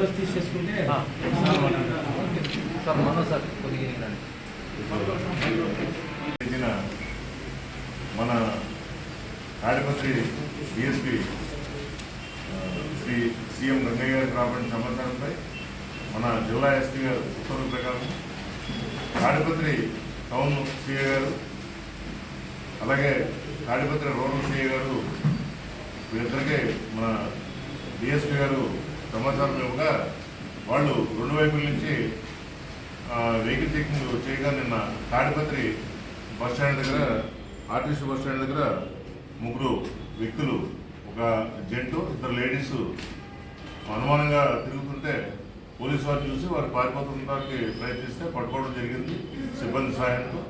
Photos sir మన sir కొద్దిగా మన డిఎస్పి శ్రీ సీఎం రంగయ్య గారికి రాబడిన సమాచారంపై మన జిల్లా ఎస్పీ గారు ఉత్తర్వుల ప్రకారం కార్యమంత్రి టౌన్ సీఏ గారు అలాగే కార్యమంత్రి రూరల్ సీఏ గారు వీరిద్దరికీ మన డిఎస్పీ గారు సమాచారం ఇవ్వగా వాళ్ళు రెండు వైపుల నుంచి వెహికల్ చెకింగ్ చేయగా నిన్న తాడిపత్రి బస్ స్టాండ్ దగ్గర ఆర్టీసీ బస్ స్టాండ్ దగ్గర ముగ్గురు వ్యక్తులు ఒక జెంటు ఇద్దరు లేడీస్ అనుమానంగా తిరుగుతుంటే పోలీసు వారు చూసి వారు పారిపోతుండడానికి ప్రయత్నిస్తే పట్టుకోవడం జరిగింది సిబ్బంది సహాయంతో.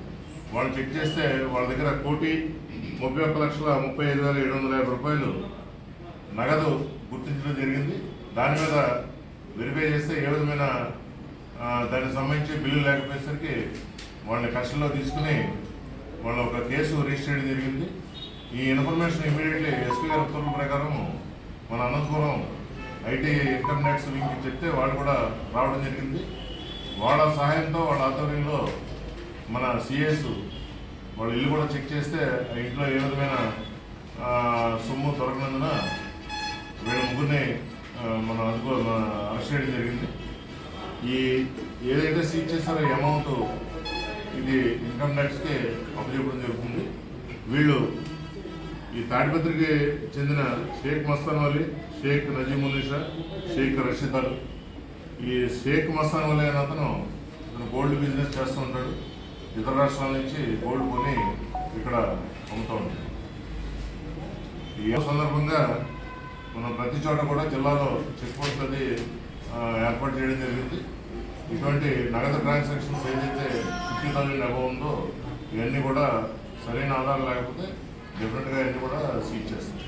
వాళ్ళు చెక్ చేస్తే వాళ్ళ దగ్గర కోటి ముప్పై ఒక్క లక్షల ముప్పై ఐదు వేల ఏడు వందల యాభై రూపాయలు నగదు గుర్తించడం జరిగింది. దాని మీద వెరిఫై చేస్తే ఏ విధమైన దానికి సంబంధించి బిల్లు లేకపోయేసరికి వాళ్ళని కస్టడీలో తీసుకుని వాళ్ళ ఒక కేసు రిజిస్టర్ చేయడం జరిగింది. ఈ ఇన్ఫర్మేషన్ ఇమీడియట్లీ ఎస్పీ గారి ఉత్తర్వుల ప్రకారం మన అనంతపురం ఐటీ ఇంటర్నెట్స్ లింక్ చెప్తే వాళ్ళు కూడా రావడం జరిగింది. వాళ్ళ సహాయంతో వాళ్ళ ఆధ్వర్యంలో మన సిఎస్ వాళ్ళ ఇల్లు కూడా చెక్ చేస్తే ఆ ఇంట్లో ఏ విధమైన అనుకో అరెస్ట్ చేయడం జరిగింది. ఈ ఏదైతే సీజ్ చేస్తారో ఈ అమౌంట్ ఇది ఇన్కమ్ ట్యాక్స్కి అప్పచెప్పడం జరుగుతుంది. వీళ్ళు ఈ తాడిపత్రికి చెందిన షేక్ మస్తాన్ వాలి షేక్ నజీమునిషా షేక్ రషీద్ అల్. ఈ షేక్ మస్తాన్ వలి అనే అతను ఇతను గోల్డ్ బిజినెస్ చేస్తూ ఉంటాడు. ఇతర రాష్ట్రాల నుంచి గోల్డ్ కొని ఇక్కడ అమ్ముతూ ఉంటాడు. ఈ సందర్భంగా మనం ప్రతి చోట కూడా జిల్లాలో చెక్ పోస్ట్ అది ఏర్పాటు చేయడం జరిగింది. ఇటువంటి నగదు ట్రాన్సాక్షన్స్ ఏదైతే ఫిఫ్టీ థౌసండ్ అబౌవ్ ఉందో ఇవన్నీ కూడా సరైన ఆధారం లేకపోతే డెఫినెట్గా ఇవన్నీ కూడా సీజ్ చేస్తాయి